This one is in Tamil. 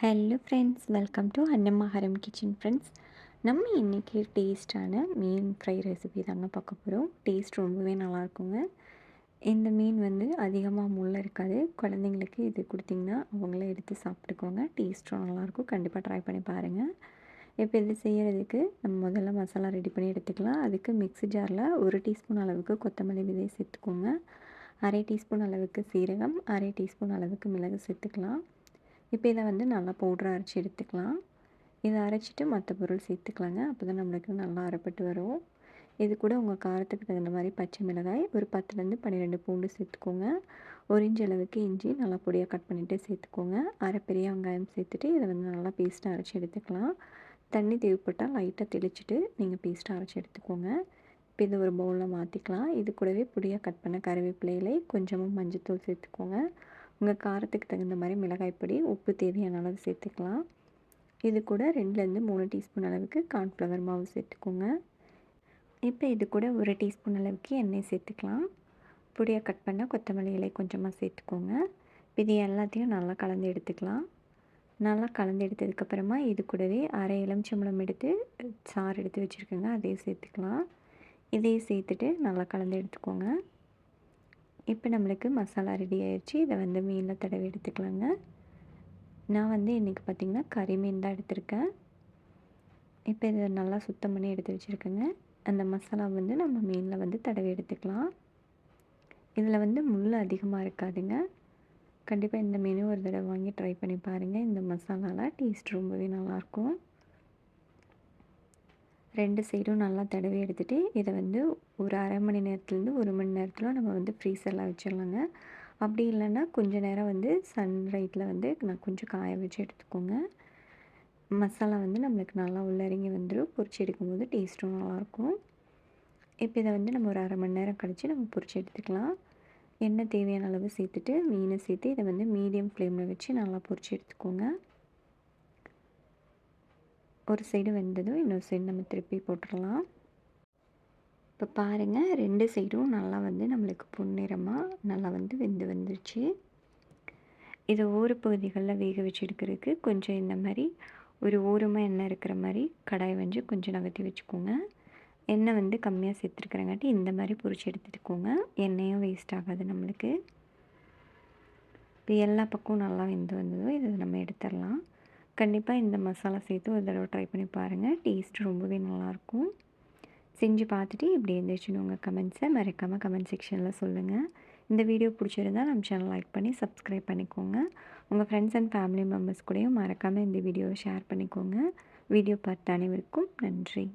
Hello friends welcome to Annammaharam kitchen friends நம்ம இன்றைக்கி டேஸ்ட்டான மீன் ஃப்ரை ரெசிபி தாங்க பார்க்க போகிறோம் டேஸ்ட் ரொம்பவே நல்லாயிருக்குங்க இந்த மீன் வந்து அதிகமாக முள்ள இருக்காது. குழந்தைங்களுக்கு இது கொடுத்திங்கன்னா அவங்களே எடுத்து சாப்பிட்டுக்கோங்க. டேஸ்ட்டும் நல்லாயிருக்கும் கண்டிப்பாக ட்ரை பண்ணி பாருங்கள் இப்போ இது செய்கிறதுக்கு நம்ம முதல்ல மசாலா ரெடி பண்ணி எடுத்துக்கலாம். அதுக்கு மிக்ஸி ஜாரில் ஒரு டீஸ்பூன் அளவுக்கு கொத்தமல்லி விதையை சேர்த்துக்கோங்க. அரை டீஸ்பூன் அளவுக்கு சீரகம் அரை டீஸ்பூன் அளவுக்கு மிளகு சேர்த்துக்கலாம். இப்போ இதை வந்து நல்லா பவுட்ராக அரைச்சி எடுத்துக்கலாம். இதை அரைச்சிட்டு மற்ற பொருள் சேர்த்துக்கலாங்க. அப்போ தான் நம்மளுக்கு நல்லா அரைப்பட்டு வரும். இது கூட உங்கள் காரத்துக்கு தகுந்த மாதிரி பச்சை மிளகாய் ஒரு பத்துலேருந்து பன்னிரெண்டு பூண்டு சேர்த்துக்கோங்க. ஒரிஞ்சு அளவுக்கு இஞ்சி நல்லா பொடியாக கட் பண்ணிவிட்டு சேர்த்துக்கோங்க. அரை பெரிய வெங்காயம் சேர்த்துட்டு இதை வந்து நல்லா பேஸ்ட்டாக அரைச்சி எடுத்துக்கலாம். தண்ணி தேவைப்பட்டால் லைட்டாக தெளிச்சுட்டு நீங்கள் பேஸ்ட்டாக அரைச்சி எடுத்துக்கோங்க. இப்போ இது ஒரு பவுலில் மாற்றிக்கலாம் இது கூடவே பொடியாக கட் பண்ண கருவேப்பிலையிலே கொஞ்சமாக மஞ்சள் சேர்த்துக்கோங்க. உங்கள் காரத்துக்கு தகுந்த மாதிரி மிளகாய் பொடி உப்பு தேவையான அளவு சேர்த்துக்கலாம். இது கூட ரெண்டுலேருந்து மூணு டீஸ்பூன் அளவுக்கு கார்ன்ஃப்ளவர் மாவு சேர்த்துக்கோங்க. இப்போ இது கூட ஒரு டீஸ்பூன் அளவுக்கு எண்ணெய் சேர்த்துக்கலாம். பொடியாக கட் பண்ணால் கொத்தமல்லி இலை கொஞ்சமாக சேர்த்துக்கோங்க. இது எல்லாத்தையும் நல்லா கலந்து எடுத்துக்கலாம். நல்லா கலந்து எடுத்ததுக்கப்புறமா இது கூடவே அரை எலுமிச்சம்பழம் எடுத்து சாறு எடுத்து வச்சுருக்கோங்க அதையும் சேர்த்துக்கலாம். இதையும் சேர்த்துட்டு நல்லா கலந்து எடுத்துக்கோங்க. இப்போ நம்மளுக்கு மசாலா ரெடி ஆயிடுச்சு இதை வந்து மீனில் தடவி எடுத்துக்கலாங்க. நான் வந்து இன்றைக்கி பார்த்திங்கன்னா கறி மீன் தான் எடுத்திருக்கேன். இப்போ இதை நல்லா சுத்தம் பண்ணி எடுத்து வச்சுருக்கேங்க. அந்த மசாலா வந்து நம்ம மீனில் வந்து தடவி எடுத்துக்கலாம். இதில் வந்து முள் அதிகமாக இருக்காதுங்க. கண்டிப்பாக இந்த மீனும் ஒரு தடவை வாங்கி ட்ரை பண்ணி பாருங்கள் இந்த மசாலாலாம் டேஸ்ட் ரொம்பவே நல்லாயிருக்கும். ரெண்டு சைடும் நல்லா தடவி எடுத்துகிட்டு இதை வந்து ஒரு அரை மணி நேரத்துலேருந்து ஒரு மணி நேரத்தில் நம்ம வந்து ஃப்ரீசரில் வச்சிடலாங்க. அப்படி இல்லைன்னா கொஞ்சம் நேரம் வந்து சன்ரைட்டில் வந்து நான் கொஞ்சம் காய வச்சு எடுத்துக்கோங்க. மசாலா வந்து நம்மளுக்கு நல்லா உள்ளறங்கி வந்துடும் பொரிச்சு எடுக்கும்போது டேஸ்ட்டும் நல்லாயிருக்கும். இப்போ இதை வந்து நம்ம ஒரு அரை மணி நேரம் கழித்து நம்ம பொரிச்சு எடுத்துக்கலாம். எண்ணெய் தேவையான அளவு சேர்த்துட்டு மீனை சேர்த்து இதை வந்து மீடியம் ஃப்ளேமில் வச்சு நல்லா பொரிச்சு எடுத்துக்கோங்க. ஒரு சைடு வெந்ததும் இன்னொரு சைடு நம்ம திருப்பி போட்டுடலாம். இப்போ பாருங்கள் ரெண்டு சைடும் நல்லா வந்து நம்மளுக்கு பொன்னிறமாக நல்லா வந்து வெந்து வந்துருச்சு. இதை ஓர பகுதிகளில் வேக வச்சு எடுக்கிறதுக்கு கொஞ்சம் இந்த மாதிரி ஒரு ஓரமாக எண்ணெய் இருக்கிற மாதிரி கடாய் வந்து கொஞ்சம் நகர்த்தி வச்சுக்கோங்க. எண்ணெய் வந்து கம்மியாக சேர்த்துருக்குறங்காட்டி இந்த மாதிரி பொறிச்சு எடுத்துட்டுக்கோங்க. எண்ணெயும் வேஸ்ட் ஆகாது நம்மளுக்கு. இப்போ எல்லா பக்கமும் நல்லா வெந்து வந்ததும் இதை நம்ம எடுத்துடலாம். கண்டிப்பாக இந்த மசாலா சேர்த்து ஒரு தடவை ட்ரை பண்ணி பாருங்கள் டேஸ்ட் ரொம்பவே நல்லாயிருக்கும். செஞ்சு பார்த்துட்டு இப்படி இருந்துச்சுன்னு உங்கள் கமெண்ட்ஸை மறக்காமல் கமெண்ட் செக்ஷனில் சொல்லுங்கள் இந்த வீடியோ பிடிச்சிருந்தால் நம்ம சேனல் லைக் பண்ணி சப்ஸ்கிரைப் பண்ணிக்கோங்க. உங்கள் ஃப்ரெண்ட்ஸ் அண்ட் ஃபேமிலி மெம்பர்ஸ் கூடயும் மறக்காமல் இந்த வீடியோவை ஷேர் பண்ணிக்கோங்க. வீடியோ பார்த்த அனைவருக்கும் நன்றி.